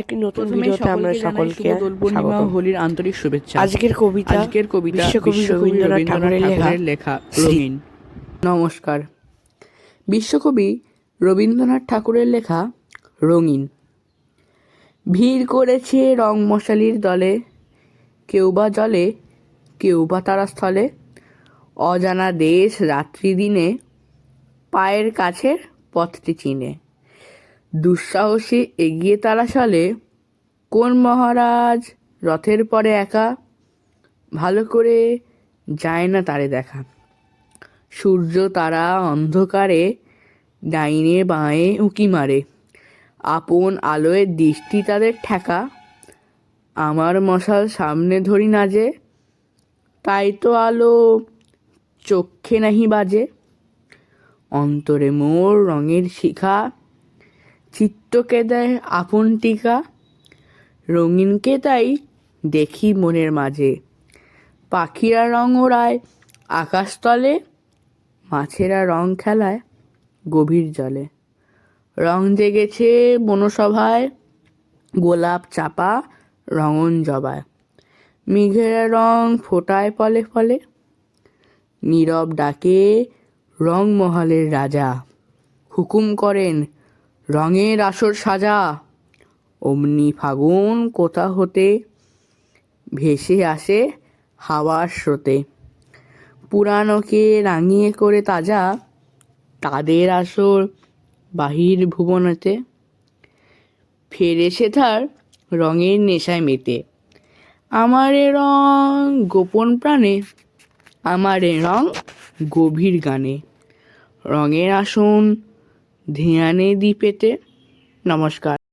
একটি নতুন ভিডিওতে আমরা সকলকে স্বাগত হোলির আন্তরিক শুভেচ্ছা। আজকের কবিতা আজকের কবিতা বিশ্বকবি রবীন্দ্রনাথ ঠাকুরের লেখা। রঙিন নমস্কার। বিশ্বকবি রবীন্দ্রনাথ ঠাকুরের লেখা রঙিন। ভিড় করেছে রং মশালির দলে কেউ বা জলে কেউ বা তারা স্থলে অজানা দেশ রাত্রি দিনে পায়ের কাছের পথটি চিনে। দুঃসাহসী এগিয়ে তারা চলে কোন মহারাজ? রথের পরে একা? ভালো করে যায় না তারে দেখা। সূর্য তারা অন্ধকারে ডাইনে বাঁয়ে উঁকি মারে। আপন আলোয় দৃষ্টি তাদের ঠেকা। আমার মশাল সামনে ধরি না যে, তাই তো আলো চক্ষে নাহি বাজে। অন্তরে মোর রঙের শিখা চিত্তকে দেয় আপন টিকা রঙিনকে তাই দেখি মনের মাঝে। পাখিরা রং ওড়ায়, আকাশতলে, মাছেরা রং খেলায় গভীর জলে। রং জেগেছে বনসভায়, গোলাপ চাপা রঙন জবায়। মেঘেরা রং ফোটায় ফলে ফলে, নীরব ডাকে রংমহলের রাজা। হুকুম করেন রঙের আসর সাজা। অমনি ফাগুন কোথা হতে ভেসে আসে হাওয়ার স্রোতে। পুরানোকে রাঙিয়ে করে তাজা তাদের আসর বাহির ভুবনেতে। ফেরে সে তার রঙের নেশায় মেতে। আমার রং গোপন প্রাণে, আমার রং গভীর গানে। রঙের আসন ধ্যানে দ্বীপেতে নমস্কার।